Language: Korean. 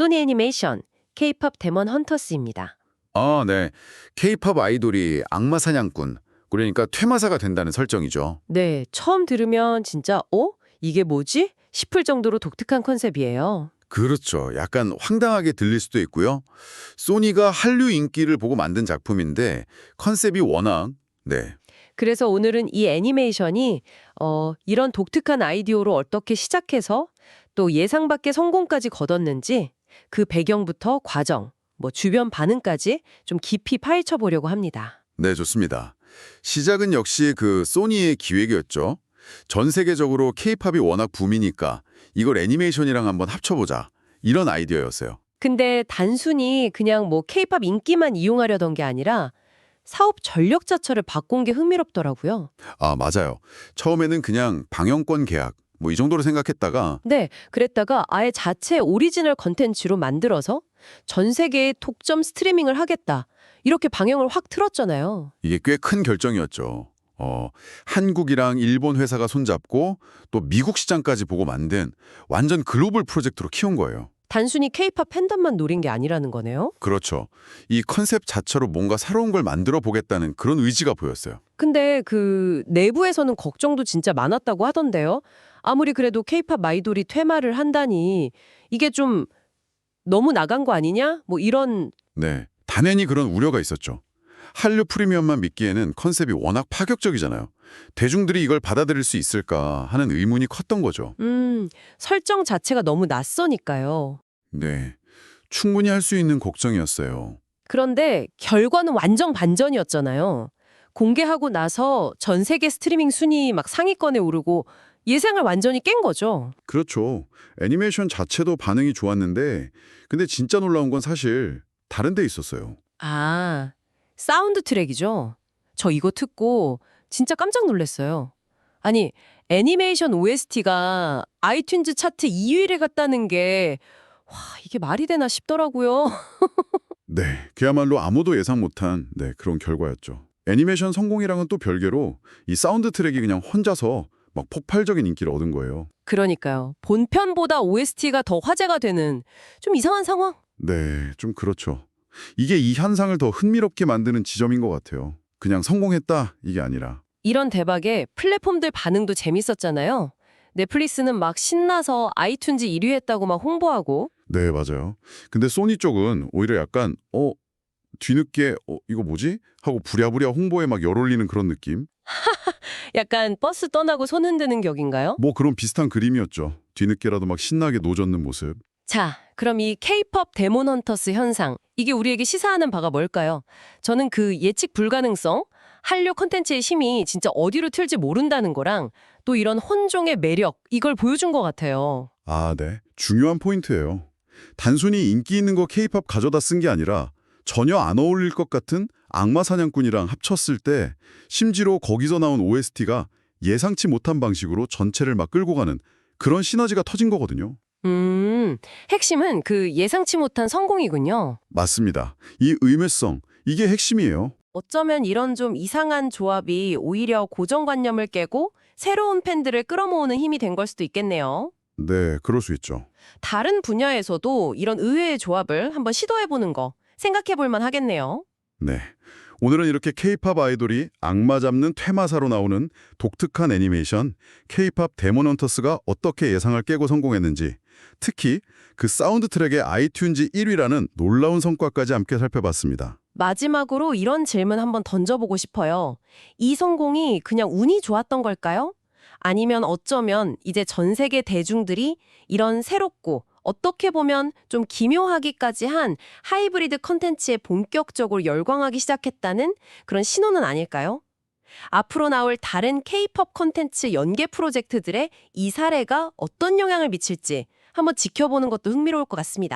소니 애니메이션 K-팝 데몬 헌터스입니다. 아, 네. 케이팝 아이돌이 악마 사냥꾼, 그러니까 퇴마사가 된다는 설정이죠. 네, 처음 들으면 진짜 어? 이게 뭐지? 싶을 정도로 독특한 컨셉이에요. 그렇죠. 약간 황당하게 들릴 수도 있고요. 소니가 한류 인기를 보고 만든 작품인데 컨셉이 워낙 네. 그래서 오늘은 이 애니메이션이 어, 이런 독특한 아이디어로 어떻게 시작해서 또 예상 밖의 성공까지 거뒀는지 그 배경부터 과정, 뭐 주변 반응까지 좀 깊이 파헤쳐 보려고 합니다. 네, 좋습니다. 시작은 역시 그 소니의 기획이었죠. 전 세계적으로 케이팝이 워낙 붐이니까 이걸 애니메이션이랑 한번 합쳐보자. 이런 아이디어였어요. 근데 단순히 그냥 뭐 케이팝 인기만 이용하려던 게 아니라 사업 전력 자체를 바꾼 게 흥미롭더라고요. 아, 맞아요. 처음에는 그냥 방영권 계약 뭐 이 정도로 생각했다가 네, 그랬다가 아예 자체 오리지널 컨텐츠로 만들어서 전 세계에 독점 스트리밍을 하겠다. 이렇게 방향을 확 틀었잖아요. 이게 꽤 큰 결정이었죠. 어, 한국이랑 일본 회사가 손잡고 또 미국 시장까지 보고 만든 완전 글로벌 프로젝트로 키운 거예요. 단순히 케이팝 팬덤만 노린 게 아니라는 거네요. 그렇죠. 이 컨셉 자체로 뭔가 새로운 걸 만들어 보겠다는 그런 의지가 보였어요. 근데 그 내부에서는 걱정도 진짜 많았다고 하던데요. 아무리 그래도 케이팝 아이돌이 퇴마를 한다니 이게 좀 너무 나간 거 아니냐? 뭐 이런 네. 당연히 그런 우려가 있었죠. 한류 프리미엄만 믿기에는 컨셉이 워낙 파격적이잖아요. 대중들이 이걸 받아들일 수 있을까 하는 의문이 컸던 거죠. 음, 설정 자체가 너무 낯서니까요. 네. 충분히 할 수 있는 걱정이었어요. 그런데 결과는 완전 반전이었잖아요. 공개하고 나서 전 세계 스트리밍 순위 막 상위권에 오르고 예상을 완전히 깬 거죠. 그렇죠. 애니메이션 자체도 반응이 좋았는데 근데 진짜 놀라운 건 사실 다른 데 있었어요. 아, 사운드 트랙이죠. 저 이거 듣고 진짜 깜짝 놀랐어요. 아니, 애니메이션 OST가 아이튠즈 차트 2위를 갔다는 게, 와, 이게 말이 되나 싶더라고요. 네, 그야말로 아무도 예상 못한 네, 그런 결과였죠. 애니메이션 성공이랑은 또 별개로 이 사운드 트랙이 그냥 혼자서 막 폭발적인 인기를 얻은 거예요. 그러니까요. 본편보다 OST가 더 화제가 되는 좀 이상한 상황? 네, 좀 그렇죠. 이게 이 현상을 더 흥미롭게 만드는 지점인 것 같아요. 그냥 성공했다 이게 아니라. 이런 대박에 플랫폼들 반응도 재밌었잖아요. 넷플릭스는 막 신나서 아이튠즈 1위 했다고 막 홍보하고 네, 맞아요. 근데 소니 쪽은 오히려 약간 어 뒤늦게 어 이거 뭐지? 하고 부랴부랴 홍보에 막 열 올리는 그런 느낌? 약간 버스 떠나고 손 흔드는 격인가요? 뭐 그런 비슷한 그림이었죠. 뒤늦게라도 막 신나게 노젓는 모습. 자, 그럼 이 K-팝 데몬 헌터스 현상, 이게 우리에게 시사하는 바가 뭘까요? 저는 그 예측 불가능성, 한류 콘텐츠의 힘이 진짜 어디로 튈지 모른다는 거랑 또 이런 혼종의 매력, 이걸 보여준 것 같아요. 아, 네. 중요한 포인트예요. 단순히 인기 있는 거 케이팝 가져다 쓴 게 아니라 전혀 안 어울릴 것 같은 악마 사냥꾼이랑 합쳤을 때 심지어 거기서 나온 OST가 예상치 못한 방식으로 전체를 막 끌고 가는 그런 시너지가 터진 거거든요. 음, 핵심은 그 예상치 못한 성공이군요. 맞습니다. 이 의매성, 이게 핵심이에요. 어쩌면 이런 좀 이상한 조합이 오히려 고정관념을 깨고 새로운 팬들을 끌어모으는 힘이 된 걸 수도 있겠네요. 네, 그럴 수 있죠. 다른 분야에서도 이런 의외의 조합을 한번 시도해보는 거 생각해 볼 만 하겠네요. 네. 오늘은 이렇게 케이팝 아이돌이 악마 잡는 퇴마사로 나오는 독특한 애니메이션 케이팝 데몬 헌터스가 어떻게 예상을 깨고 성공했는지 특히 그 사운드 트랙의 아이튠즈 1위라는 놀라운 성과까지 함께 살펴봤습니다. 마지막으로 이런 질문 한번 던져보고 싶어요. 이 성공이 그냥 운이 좋았던 걸까요? 아니면 어쩌면 이제 전 세계 대중들이 이런 새롭고 어떻게 보면 좀 기묘하기까지 한 하이브리드 컨텐츠에 본격적으로 열광하기 시작했다는 그런 신호는 아닐까요? 앞으로 나올 다른 K-팝 컨텐츠 연계 프로젝트들의 이 사례가 어떤 영향을 미칠지 한번 지켜보는 것도 흥미로울 것 같습니다.